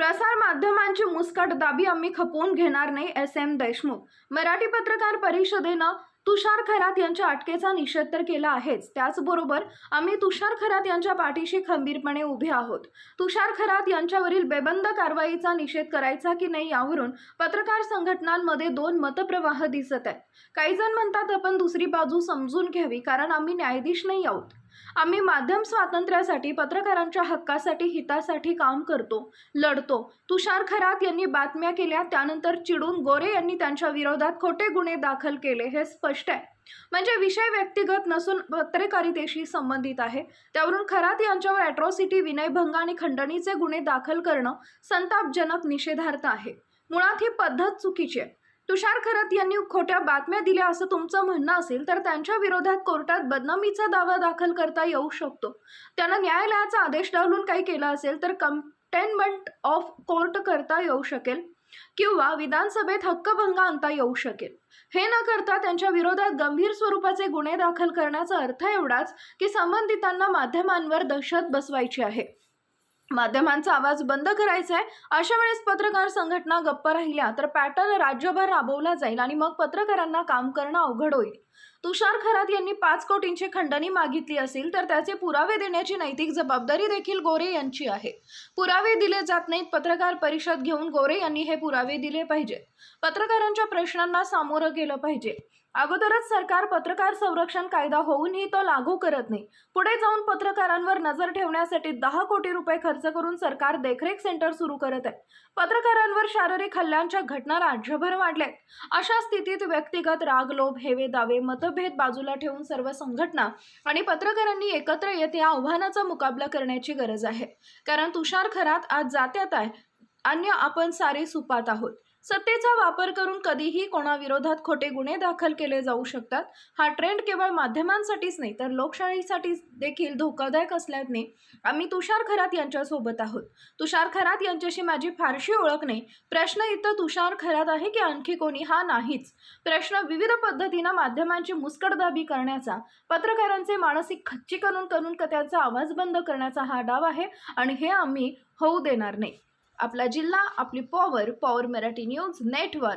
प्रसार माध्यमांची मुस्कट दाबी आम्ही खपवून घेणार नाही एस. एम. देशमुख. मराठी पत्रकार परिषदेनं तुषार खरात यांच्या अटकेचा निषेध तर केला आहेच. त्याचबरोबर आम्ही तुषार खरात यांच्या पाठीशी खंबीरपणे उभे आहोत. तुषार खरात यांच्यावरील बेबंद कारवाईचा निषेध करायचा की नाही यावरून पत्रकार संघटनांमध्ये दोन मतप्रवाह दिसत आहेत. काही जण म्हणतात आपण दुसरी बाजू समजून घ्यावी कारण आम्ही न्यायाधीश नाही आहोत. आम्ही माध्यम स्वातंत्र्यासाठी पत्रकारांच्या हक्कासाठी हितासाठी काम करतो लढतो. तुषार खरात यांनी बातम्या केल्या त्यानंतर चिडून गोरे यांनी त्यांच्या विरोधात खोटे गुन्हे दाखल केले हे स्पष्ट आहे. म्हणजे विषय व्यक्तिगत नसून पत्रकारितेशी संबंधित आहे. त्यावरून खरात यांच्यावर अॅट्रॉसिटी विनयभंग आणि खंडणीचे गुन्हे दाखल करणं संतापजनक निषेधार्थ आहे. मुळात ही पद्धत चुकीची आहे. तुषार खरत यांनी खोट्या बातम्या दिल्या असं तुमचं म्हणणं असेल तर त्यांच्या विरोधात कोर्टात बदनामीचा दावा दाखल करता येऊ शकतो. त्यांना न्यायालयाचा आदेश डावलून काही केला असेल तर कंटेनमेंट ऑफ कोर्ट करता येऊ शकेल किंवा विधानसभेत हक्कभंग आणता येऊ शकेल. हे न करता त्यांच्या विरोधात गंभीर स्वरूपाचे गुन्हे दाखल करण्याचा अर्थ एवढाच की संबंधितांना माध्यमांवर दहशत बसवायची आहे. माध्यमांचा आवाज बंद करायचा आहे. अशा वेळेस पत्रकार संघटना गप्प राहिल्या तर पॅटर्न राज्यभर राबवला जाईल आणि मग पत्रकारांना काम करणं अवघड होईल. तुषार खरात यांनी पाच कोटींची खंडणी मागितली असेल तर त्याचे पुरावे देण्याची नैतिक जबाबदारी देखील गोरे यांची आहे. पुरावे दिले जात नाहीत. पत्रकार परिषद घेऊन गोरे यांनी हे पुरावे दिले पाहिजेत पत्रकारांच्या प्रश्नांना सामोरं गेलं पाहिजे. अगोदरच सरकार पत्रकार संरक्षण कायदा होऊनही तो लागू करत नाही. पुढे जाऊन पत्रकारांवर नजर ठेवण्यासाठी दहा कोटी रुपये खर्च करून सरकार देखरेख सेंटर सुरू करत आहे. पत्रकारांवर शारीरिक हल्ल्यांच्या घटना राज्यभर वाढल्यात. अशा स्थितीत व्यक्तिगत राग लोभ हेवे दावे मतभेद बाजूला ठेवून सर्व संघटना आणि पत्रकारांनी एकत्र येत या आव्हानाचा मुकाबला करण्याची गरज आहे. कारण तुषार खरात आज जात्यात आहे. अन्य आपण सारे सुपात आहोत. सत्तेचा वापर करून कधीही कोणाविरोधात खोटे गुन्हे दाखल केले जाऊ शकतात. हा ट्रेंड केवळ माध्यमांसाठीच नाही तर लोकशाहीसाठी देखील धोकादायक असल्याने आम्ही तुषार खरात यांच्यासोबत आहोत. तुषार खरात यांच्याशी माझी फारशी ओळख नाही. प्रश्न इथं तुषार खरात आहे की आणखी कोणी? हा नाहीच. प्रश्न विविध पद्धतीनं माध्यमांची मुस्कटदाबी करण्याचा पत्रकारांचे मानसिक खच्चीकरण करून त्यांचा आवाज बंद करण्याचा हा डाव आहे आणि हे आम्ही होऊ देणार नाही. आपला जिल्हा आपली power power Marathi news network